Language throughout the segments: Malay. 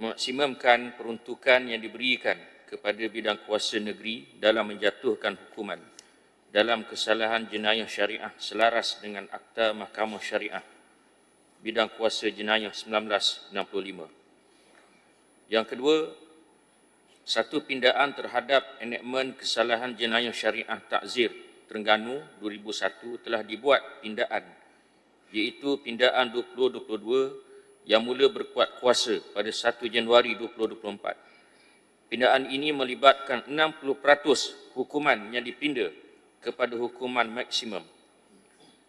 memaksimumkan peruntukan yang diberikan kepada bidang kuasa negeri dalam menjatuhkan hukuman dalam kesalahan jenayah syariah selaras dengan Akta Mahkamah Syariah bidang kuasa jenayah 1965. Yang kedua, satu pindaan terhadap enakmen kesalahan jenayah syariah takzir Terengganu 2001 telah dibuat pindaan iaitu pindaan 2022 yang mula berkuat kuasa pada 1 Januari 2024. Pindaan ini melibatkan 60% hukuman yang dipinda kepada hukuman maksimum.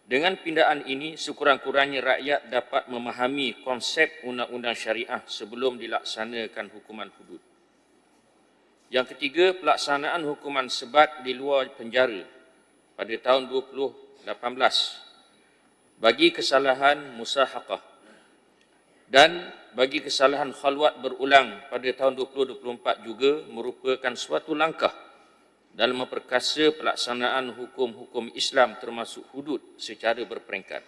Dengan pindaan ini, sekurang-kurangnya rakyat dapat memahami konsep undang-undang syariah sebelum dilaksanakan hukuman hudud. Yang ketiga, pelaksanaan hukuman sebat di luar penjara pada tahun 2018 bagi kesalahan musahaqah dan bagi kesalahan khalwat berulang pada tahun 2024 juga merupakan suatu langkah dalam memperkasa pelaksanaan hukum-hukum Islam termasuk hudud secara berperingkat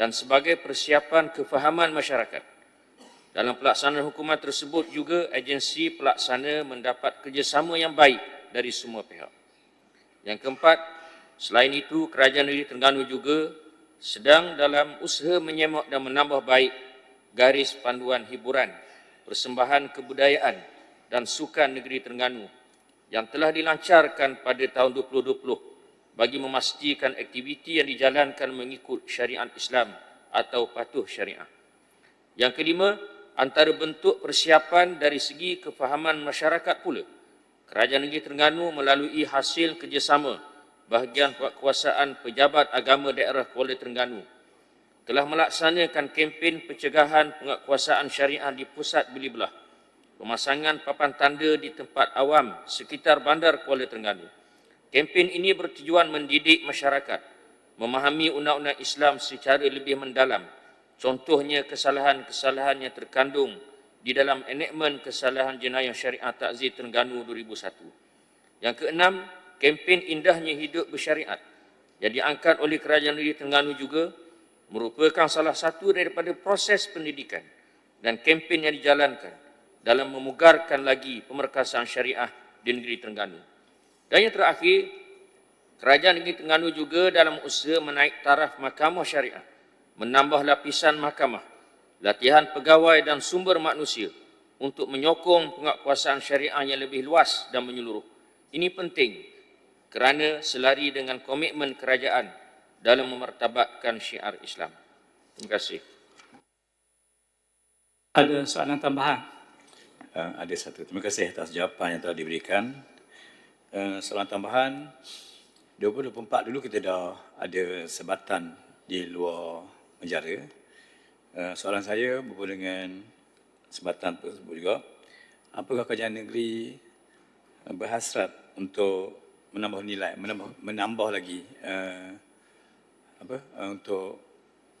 dan sebagai persiapan kefahaman masyarakat. Dalam pelaksanaan hukuman tersebut juga agensi pelaksana mendapat kerjasama yang baik dari semua pihak. Yang keempat, selain itu Kerajaan Negeri Terengganu juga sedang dalam usaha menyemak dan menambah baik garis panduan hiburan, persembahan kebudayaan dan sukan negeri Terengganu yang telah dilancarkan pada tahun 2020 bagi memastikan aktiviti yang dijalankan mengikut syariat Islam atau patuh syariah. Yang kelima, antara bentuk persiapan dari segi kefahaman masyarakat pula, Kerajaan Negeri Terengganu melalui hasil kerjasama bahagian kekuasaan pejabat agama daerah Kuala Terengganu telah melaksanakan kempen pencegahan penguasaan syariah di pusat Bili Belah pemasangan papan tanda di tempat awam sekitar bandar Kuala Terengganu. Kempen ini bertujuan mendidik masyarakat memahami undang-undang Islam secara lebih mendalam. Contohnya kesalahan-kesalahan yang terkandung di dalam enakmen kesalahan jenayah syariah takzir Terengganu 2001. Yang keenam, kempen indahnya hidup bersyariat yang diangkat oleh Kerajaan Negeri Terengganu juga merupakan salah satu daripada proses pendidikan dan kempen yang dijalankan dalam memugarkan lagi pemerkasaan syariah di negeri Terengganu. Dan yang terakhir, Kerajaan Negeri Terengganu juga dalam usaha menaik taraf mahkamah syariah, menambah lapisan mahkamah, latihan pegawai dan sumber manusia untuk menyokong penguasaan syariah yang lebih luas dan menyeluruh. Ini penting kerana selari dengan komitmen kerajaan dalam memertabatkan syiar Islam. Terima kasih. Ada soalan tambahan? uh, ada satu. Terima kasih atas jawapan yang telah diberikan. Uh, soalan tambahan, 2024 dulu kita dah ada sebatan di luar penjara. Uh, soalan saya berhubung dengan sebatan tersebut juga. Apakah kerajaan negeri berhasrat untuk menambah nilai, menambah, menambah lagi uh, apa uh, untuk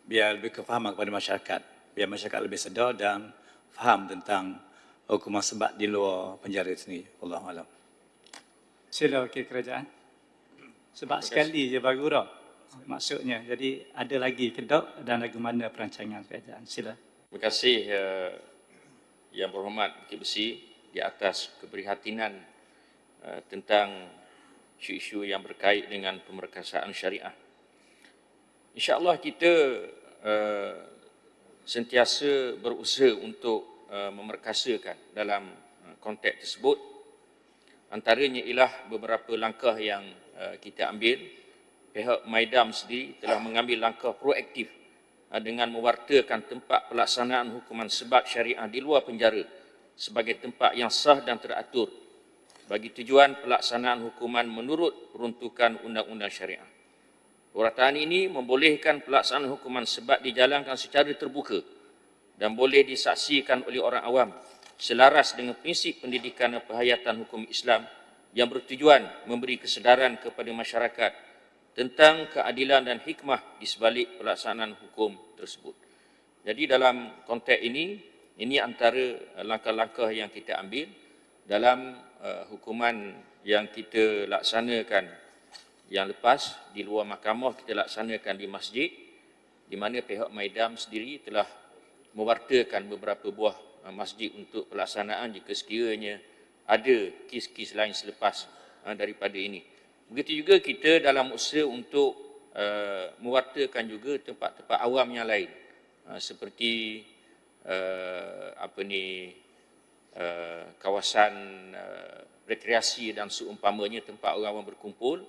biar lebih kefahaman kepada masyarakat, biar masyarakat lebih sedar dan faham tentang hukuman sebat di luar penjara sendiri. Allah Alam. Sila wakil kerajaan. Sebab sekali je baru dah maksudnya. Jadi ada lagi kedok dan lagu mana perancangan kerajaan. Sila. Terima kasih uh, Yang Berhormat Bukit Besi di atas keprihatinan uh, tentang isu-isu yang berkait dengan pemerkasaan syariah. InsyaAllah kita uh, sentiasa berusaha untuk Uh, memerkasakan dalam uh, konteks tersebut. Antaranya ialah beberapa langkah yang uh, kita ambil. Pihak Maidam sendiri telah mengambil langkah proaktif dengan mewartakan tempat pelaksanaan hukuman sebab syariah di luar penjara sebagai tempat yang sah dan teratur bagi tujuan pelaksanaan hukuman menurut peruntukan undang-undang syariah. Perataan ini membolehkan pelaksanaan hukuman sebab dijalankan secara terbuka dan boleh disaksikan oleh orang awam selaras dengan prinsip pendidikan dan perhayatan hukum Islam yang bertujuan memberi kesedaran kepada masyarakat tentang keadilan dan hikmah di sebalik pelaksanaan hukum tersebut. Jadi dalam konteks ini, ini antara langkah-langkah yang kita ambil dalam uh, hukuman yang kita laksanakan yang lepas di luar mahkamah kita laksanakan di masjid di mana pihak Maidam sendiri telah mewartakan beberapa buah uh, masjid untuk pelaksanaan jika sekiranya ada kes-kes lain selepas uh, daripada ini. Begitu juga kita dalam usaha untuk uh, mewartakan juga tempat-tempat awam yang lain uh, seperti uh, apa ni uh, kawasan uh, rekreasi dan seumpamanya tempat orang orang berkumpul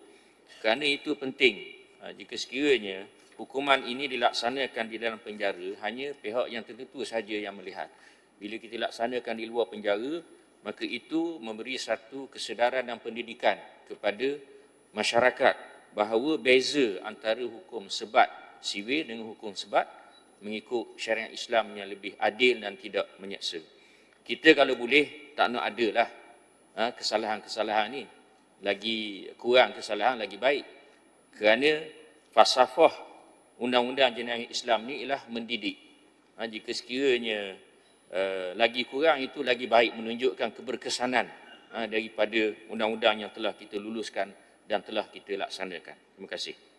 kerana itu penting uh, jika sekiranya hukuman ini dilaksanakan di dalam penjara hanya pihak yang tertentu saja yang melihat bila kita laksanakan di luar penjara maka itu memberi satu kesedaran dan pendidikan kepada masyarakat bahawa beza antara hukum sebat sivil dengan hukum sebat mengikut syariat Islam yang lebih adil dan tidak menyeksa. Kita kalau boleh tak nak ada lah ha, kesalahan-kesalahan ni. Lagi kurang kesalahan, lagi baik. Kerana falsafah undang-undang jenayah Islam ni ialah mendidik. Ha, jika sekiranya uh, lagi kurang itu lagi baik menunjukkan keberkesanan ha, daripada undang-undang yang telah kita luluskan dan telah kita laksanakan. Terima kasih.